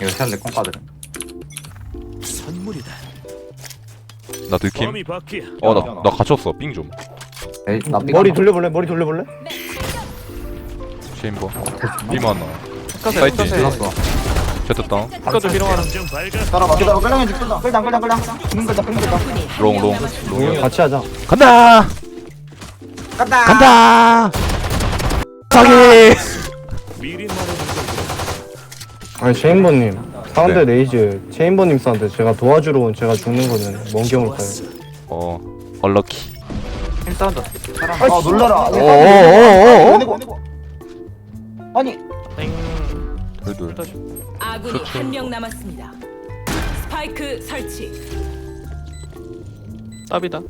이거 샬레 콩가드는 선물이다. 나 들킴 범위 바퀴야. 어 나 나 갇혔어 삥 좀 에이 나 삐. 머리 돌려볼래? 머리 돌려볼래? 쉐임버 삐만 나 사이트. 제트 다운 끝까지 비롱하라 감정 발각. 따라봐 기다려 끌당 해줘 끌당 끌당 끌당 끌당 끌당 끌당 끌당 적군이 한 롱, 명 롱. 남았습니다. 롱이야. 같이 하자 간다 간다 간다 사기 미리 아니 체인버님. 상대 네. 레이즈 체인버님 싸는데 제가 도와주러 온 제가 죽는 거는 뭔 경우일까요? 어 얼럭키. 힘 싸운다 아 놀라라. 어어어어어? 내고 내고 아니 땡. 둘둘. 아군이 그렇죠. 한명 남았습니다. 스파이크 설치. 쌉이다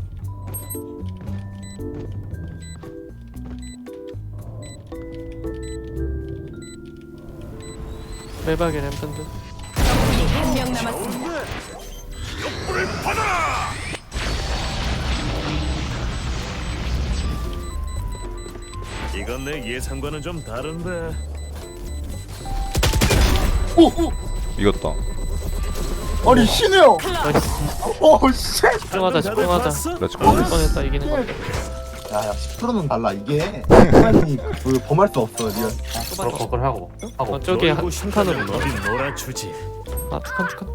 매박의 램펀드 적군이 한 명 남았습니다. 이건 내 예상과는 좀 다른데. 이겼다. 아니 신우요 나이스 오씨 집중하자 집중하자 렛츠고 뻔했다 이기는 거 야야 10%는 달라. 이게 사람이 그 범할 수 없어 리얼. 그걸 그걸 하고. 하고. 어 저기 한, 놀고 한 싶다면 칸으로 어디 놀아주지. 아 투칸 투칸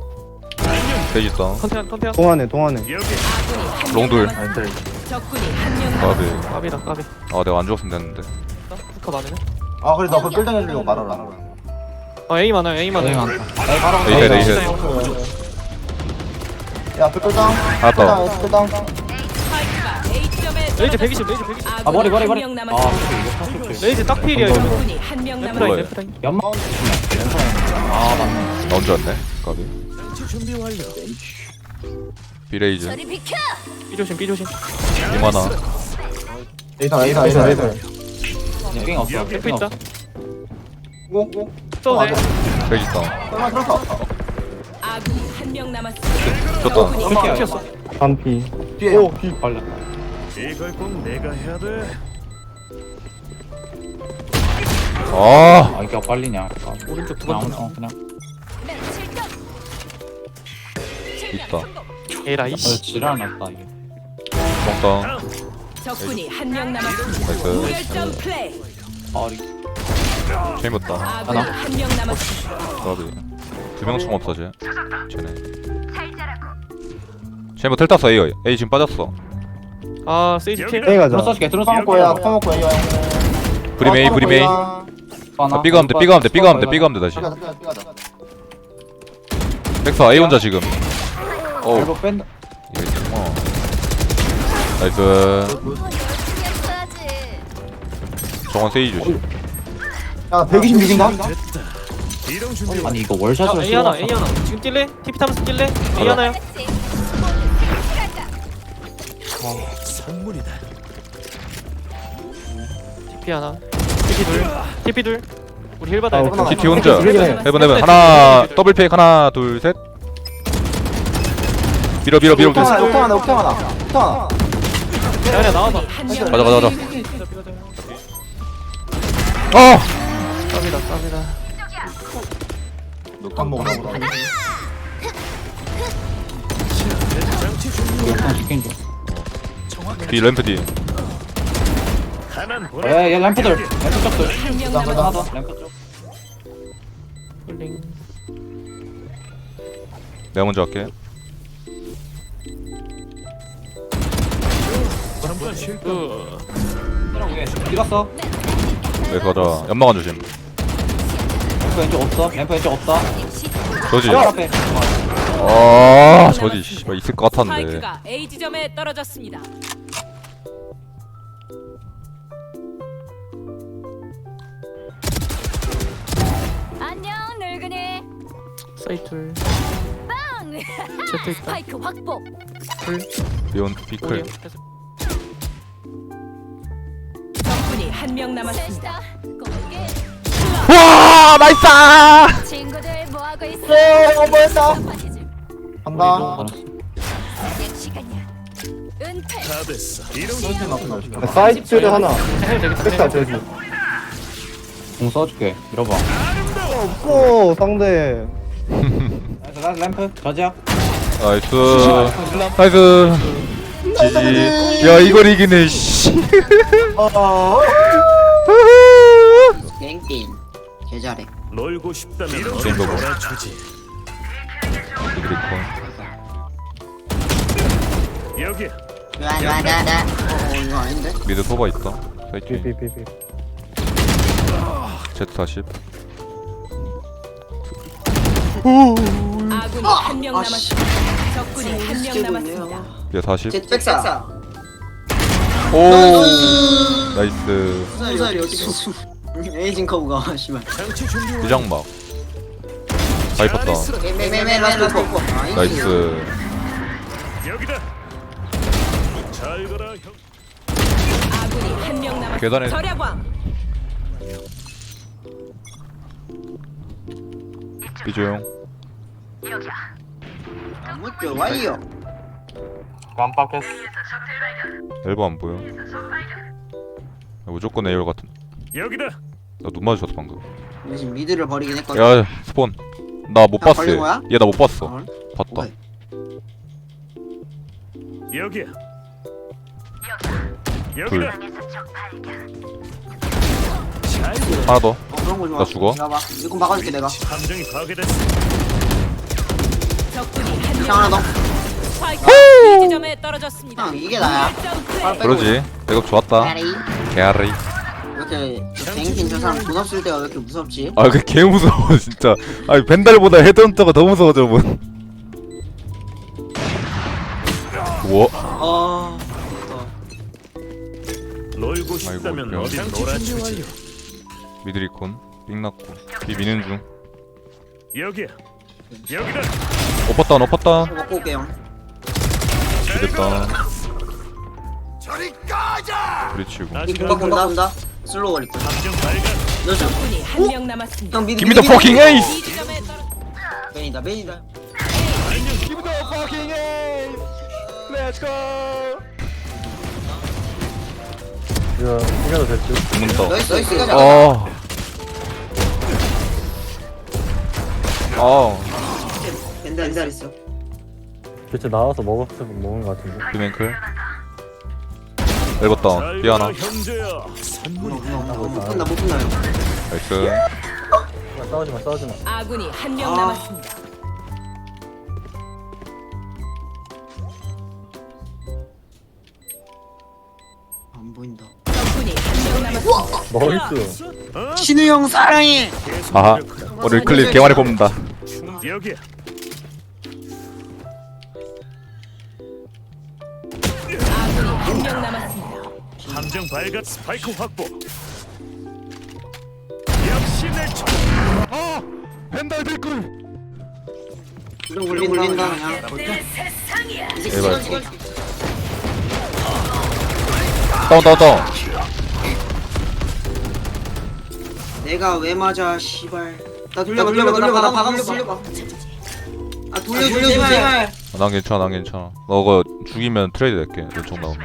세이지 다운 컨테한 컨테한 동안에 동안에. 롱둘. 남았습니다. 아니 적군이 한명 까비. 남았습니다. 까비다 까비. 아 내가 안 죽었으면 됐는데. 투카 많으네 아 그래 나 그거 끌당 해주려고 말하라. 아 A 많아요 A 많아요. 에이셋 에이셋. 야 끌당. 알았다. 끌당 A점에 레이즈 떨어졌습니다. 120 레이즈 120 아군이 머리 머리 머리. 명 남았습니다. 레이즈 딱 필이야 이거. 적군이 한명 램프라인 남았습니다. 램프라인 연막 나 혼자 왔네 까비 준비 완료. 비레이즈. B 조심 B 조심. 이만아 에이사 에이사 에이사 에이사 에이사 빙 없어. 램프 있다. 오오. 써도 돼 레이지 다운 설마 들었어 아군이 한명 남았습니다. 졌다. 램프 튀었어. 반피. 뒤에 오 뒤. 이걸 꼭 내가 해야 돼. 아 아 이게 빨리냐. 아, 오른쪽 두 그냥 번째 어, 그냥. 있다 에라 어, 이씨 지랄났다 이게. 뻥다운 적군이 한 명 남았습니다. 나이스 무결점 플레이. 아리. 재밌다 아군이 한명 남았습니다. 까비 두명 총 없어 쟤 쟤네 쟤뭐 텔 땄어 A A 지금 빠졌어 아 세이지 킬 A 가자 들어서줄게 들어서 써먹고 먹고 야 야. 써먹고 야 A 브림 A 아, B가면 돼 B가면 돼 B가면 돼 B가면 돼 다시 삐가자 삐가자 삐가자 백사 A 혼자 지금 어우 이거 뺀다. 있구나 나이스 정원 세이 조심 야 126인가? 됐다. 이동 준비 완료. 아니 이거 월샷으로 A 하나 A 하나 지금 뛸래? TP 타면서 뛸래? A 하나요? 선물이다. TP 하나. TP 둘. TP 둘. 우리 힐 받아야 돼. 아, TP 혼자. 그러긴 해. 해본 해본 하나 더블 팩 하나 둘 셋. 밀어 밀어 밀어. 하나 밀어 옥상 하나 옥상 하나. 옥상 하나. 야 그냥 나와봐 가자 가자 가자. 어! 쌉이다 쌉이다. 녹탄 먹으라 보다. 역전 시킨 중. 뒤 램프 뒤 하나는 보내. 야야 램프들. 램프 쪽들. 남았습니다. 가자. 하나 더. 램프 쪽. 홀링 내가 먼저 할게 거. 그 어디 갔어? 네 가자 연막 안 조심 램프 왼쪽 없어. 램프 왼쪽 없다. 저지 저 앞에. 아 저지 씨발 있을 것 같았는데 스파이크가 A 지점에 떨어졌습니다. 안녕 늙은이. 사이트 둘빵 스파이크 확보. 둘 비온 피클 적군이 한 명 남았습니다. 셋다. 공개. 와 나이스 친구들 뭐 하고 있어? 어 뭐했다? 파티즈 간다. 알았어. 내 시간이야. 은퇴. 사이트를 하나. 해도 되겠다 백사 공 써줄게. 밀어봐. 없어 상대. 나이스 나이스 램프. 저지야 나이스. 나이스. 지지. 야 이걸 이기네 씨. 게임 개 잘해. 놀고 싶다면 보고. 놀아주지. 드리콘 여기야. 나나나나 어 이거 아닌데? 미드 소바 있다. 사이트 삐삐삐삐 Z40 아군이 한명 남았습니다. 적군이 한 명 남았습니다. 얘 40. 제 백사. 오! 나이스. 수살이 어떻게 에이징 커브가 씨발. 다운 메메메 라스트 포. 나이스. 여기다. 잘 가라 형. 아군이 한 명 남았습니다. 계단에 절야광 비조용 무죠 와이요 깜빡했어. 엘보 안 보여? 야, 무조건 에이얼 같은. 여기다. 나 눈 마주쳤어 방금. 지금 미드를 버리긴 했거든. 야 스폰. 나못 아, 봤어. 걸린 거야? 얘 나 못 봤어. 헐? 봤다. 뭐해? 여기야. 둘 여기다. 하나 더. 어 그런 거 좋아. 나 죽어? 내가 봐. 이건 막아줄게 내가. 함정이 파괴됐어. 하나 더 지점에 떨어졌습니다. 형, 이게 나야. 바로 빼고. 그러지. 백업 좋았다. 가리. 개아리. 이렇게 뱅킨 저 사람 돈 없을 때가 왜 이렇게 무섭지? 아 그 개 무서워 진짜. 아니 벤달보다 헤드헌터가 더 무서워 저분. 우와 어... 놀고 싶다면 어디 놀아주지. 미드리콘 삥났고 비 미는 중. 여기야. 여기다. 엎었다 엎었다 먹고 올게 형 됐다. 그렇지고. 아직 이거 본다 본다? 슬로우 걸릴 거야. 함정 발견. 넣어줘. 적군이 한 명 남았습니다. 형 미드 Give me the fucking ace! B 지점에 떨어. 맨이다. 맨이다 이거 숨겨도 될지 죽는다 나이스 나이스 가자. 아. 아, 벤달 벤달 있어 대체 나와서 먹었으면 먹은 거 같은데 비맨클. 엘버 다운. 잘비 하나. 가라 형제야. 선물이 못 끝나 못 끝나 형 나이스. 아, 싸우지 마 싸우지 마 아군이 한 명 아. 남았습니다. 안 보인다 적군이 한 명 남았습니다. 나이스 신우 형 사랑해 아하. 노력하라. 오늘 클립 개많이 뽑는다. 충- 여기야. 아군이 한 명 남았습니다. 함정 발견. 스파이크 확보. 역시 내 총. 벤달 댓글. 울린다 그냥 제발. 다운 다운 다운. 내가 왜 맞아 씨발 나 돌려봐 돌려봐 돌려봐 나 박아서 돌려봐 아 돌려 돌려 제발 아, 난 괜찮아 난 괜찮아. 너거 죽이면 트레이드 낼게. 왼쪽 나오면.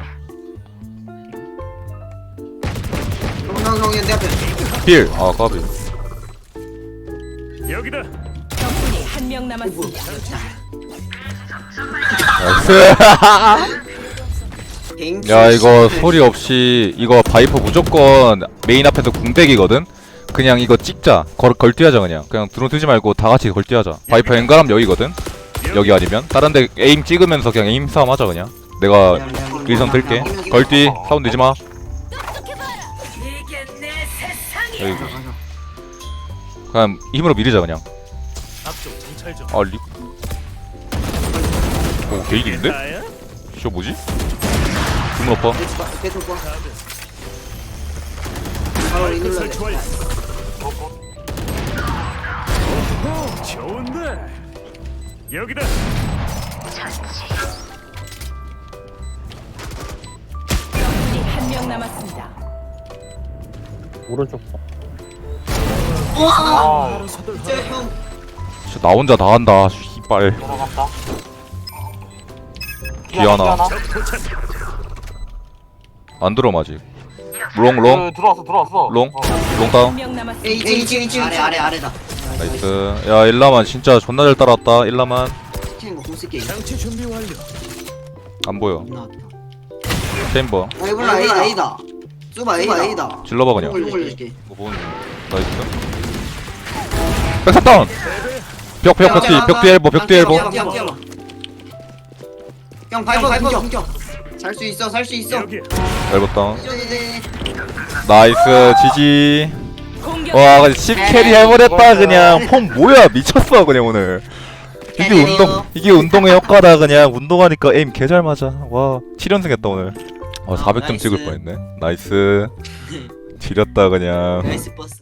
형형 내 앞에 필. 아 까비. 여기다. 적군이 한 명 남았습니다. 나이스. 야 이거 소리 없이 이거 바이퍼 무조건 메인 앞에서 궁대기거든. 그냥 이거 찍자. 걸 걸뛰하자 그냥. 그냥 드론 뜨지 말고 다 같이 걸뛰하자. 바이퍼 엔가람 여기거든. 여기 아니면 다른 데 에임 찍으면서 그냥 에임 싸움 하자 그냥. 내가 일선 들게. 걸뛰. 사운 내지 마. 여기. 그냥 힘으로 밀리자 그냥. 아 리. 오? 나야? 저 뭐지? 주문 완료. 오호, 좋은데. 여기다. 적군이 한 명 남았습니다. 오른쪽 봐아 진짜 형 진짜 나 혼자 다 한다. 씨발. 들어갔다 뒤 하나. 적 도착. 안 들어 아직. 롱 롱. 그, 들어왔어 들어왔어. 롱. 어. 롱한 다운. 명 남았습니다. 에이 2층 2층 아래 아래 아래다. 나이스. 야 일라만 진짜 존나 잘 따라왔다 일라만. 시키는 거공 쓸게 장치 준비 완료. 안 보여. 체인버. 아 이거 A다. A다. 쏘봐 A다. A다. 질러봐 그냥. 공 올려줄게. 뭐 보는 중. 나이스. 백사 다운. 벽벽 벽뒤 벽뒤 엘보 벽뒤 엘보. 형 밟아 밟아 공격. 살 수 있어 살 수 있어. 여기 이러도 돼 나이스 지지. 와 근데 10캐리 해버렸다 그냥. 폼 뭐야? 미쳤어 그냥 오늘. 이게 캐리요. 운동 이게 운동의 효과다 그냥. 운동하니까 에임 개잘 맞아. 와 7연승 했다 오늘. 어 400점 나이스. 찍을 뻔했네. 나이스. 지렸다 그냥. 나이스 버스